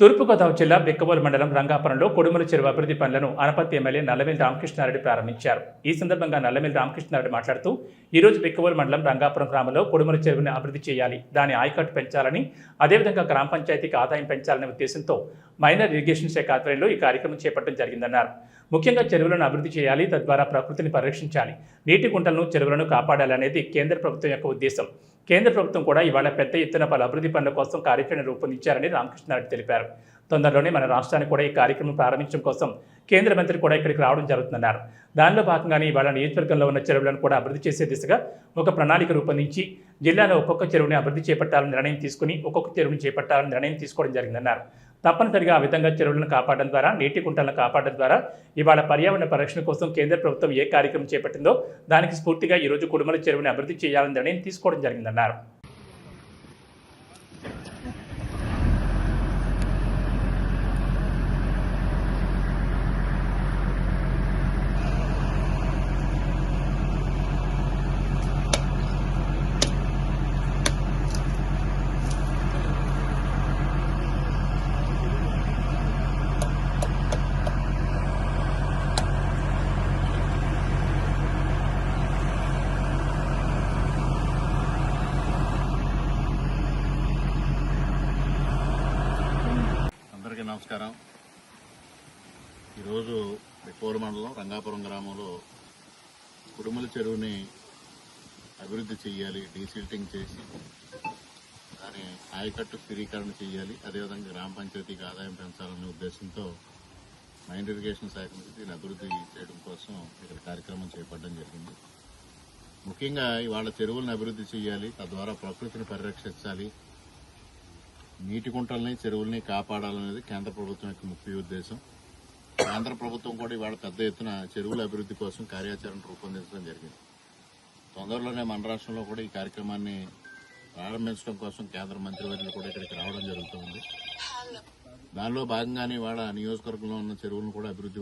తూర్పుగోదావరి జిల్లా బిక్కబోలు మండలం రంగాపురంలో కొడుమల చెరువు అభివృద్ధి పనులను అనపత్తి ఎమ్మెల్యే నల్లమిల్లి రామకృష్ణారెడ్డి ప్రారంభించారు. ఈ సందర్భంగా నల్లమిల్లి రామకృష్ణారెడ్డి మాట్లాడుతూ ఈ రోజు బిక్కబోలు మండలం రంగాపురం గ్రామంలో కొడుమల చెరువుని అభివృద్ధి చేయాలి దాని ఆయకట్టు పెంచాలని అదేవిధంగా గ్రామ పంచాయతీకి ఆదాయం పెంచాలనే ఉద్దేశంతో మైనర్ ఇరిగేషన్ శాఖ ఆధ్వర్యంలో ఈ కార్యక్రమం చేపట్టడం జరిగిందన్నారు. ముఖ్యంగా చెరువులను అభివృద్ధి చేయాలి తద్వారా ప్రకృతిని పరిరక్షించాలి. నీటి గుంటలను చెరువులను కాపాడాలనేది కేంద్ర ప్రభుత్వం యొక్క ఉద్దేశం. కేంద్ర ప్రభుత్వం కూడా ఇవాళ పెద్ద ఎత్తున పలు అభివృద్ధి పనుల కోసం కార్యాచరణ రూపొందించారని రామకృష్ణారెడ్డి తెలిపారు. తొందరలోనే మన రాష్ట్రాన్ని కూడా ఈ కార్యక్రమం ప్రారంభించడం కోసం కేంద్ర మంత్రి కూడా ఇక్కడికి రావడం జరుగుతుందన్నారు. దానిలో భాగంగానే ఇవాళ నియోజకవర్గంలో ఉన్న చెరువులను కూడా అభివృద్ధి చేసే దిశగా ఒక ప్రణాళిక రూపొందించి జిల్లాలో ఒక్కొక్క చెరువుని అభివృద్ధి చేపట్టాలని నిర్ణయం తీసుకుని ఒక్కొక్క చెరువుని చేపట్టాలని నిర్ణయం తీసుకోవడం జరిగిందన్నారు. తప్పనిసరిగా ఆ విధంగా చెరువులను కాపాడడం ద్వారా నీటి కుంటలను కాపాడడం ద్వారా ఇవాళ పర్యావరణ పరిరక్షణ కోసం కేంద్ర ప్రభుత్వం ఏ కార్యక్రమం చేపట్టిందో దానికి స్ఫూర్తిగా ఈ రోజు కుడుమల చెరువుని అభివృద్ధి చేయాలని నిర్ణయం తీసుకోవడం జరిగిందన్నారు. నమస్కారం. ఈరోజు బిక్కోరు మండలం రంగాపురం గ్రామంలో కుడుముల చెరువుని అభివృద్ధి చేయాలి డీసిల్టింగ్ చేసి దాని ఆయకట్టు స్థిరీకరణ చేయాలి అదేవిధంగా గ్రామ పంచాయతీకి ఆదాయం పెంచాలనే ఉద్దేశంతో మైండ్ ఇరిగేషన్ శాఖ నుంచి దీన్ని అభివృద్ధి చేయడం కోసం ఇక్కడ కార్యక్రమం చేపట్టడం జరిగింది. ముఖ్యంగా ఇవాళ చెరువులను అభివృద్ధి చేయాలి తద్వారా ప్రకృతిని పరిరక్షించాలి నీటి గుంటల్ని చెరువుల్ని కాపాడాలనేది కేంద్ర ప్రభుత్వం యొక్క ముఖ్య ఉద్దేశం. కేంద్ర ప్రభుత్వం కూడా ఇవాళ పెద్ద ఎత్తున చెరువుల అభివృద్ధి కోసం కార్యాచరణ రూపొందించడం జరిగింది. తొందరలోనే మన రాష్ట్రంలో కూడా ఈ కార్యక్రమాన్ని ప్రారంభించడం కోసం కేంద్ర మంత్రివర్యులు కూడా ఇక్కడికి రావడం జరుగుతుంది దానిలో భాగంగానే ఇవాళ నియోజకవర్గంలో ఉన్న చెరువులను కూడా అభివృద్ధి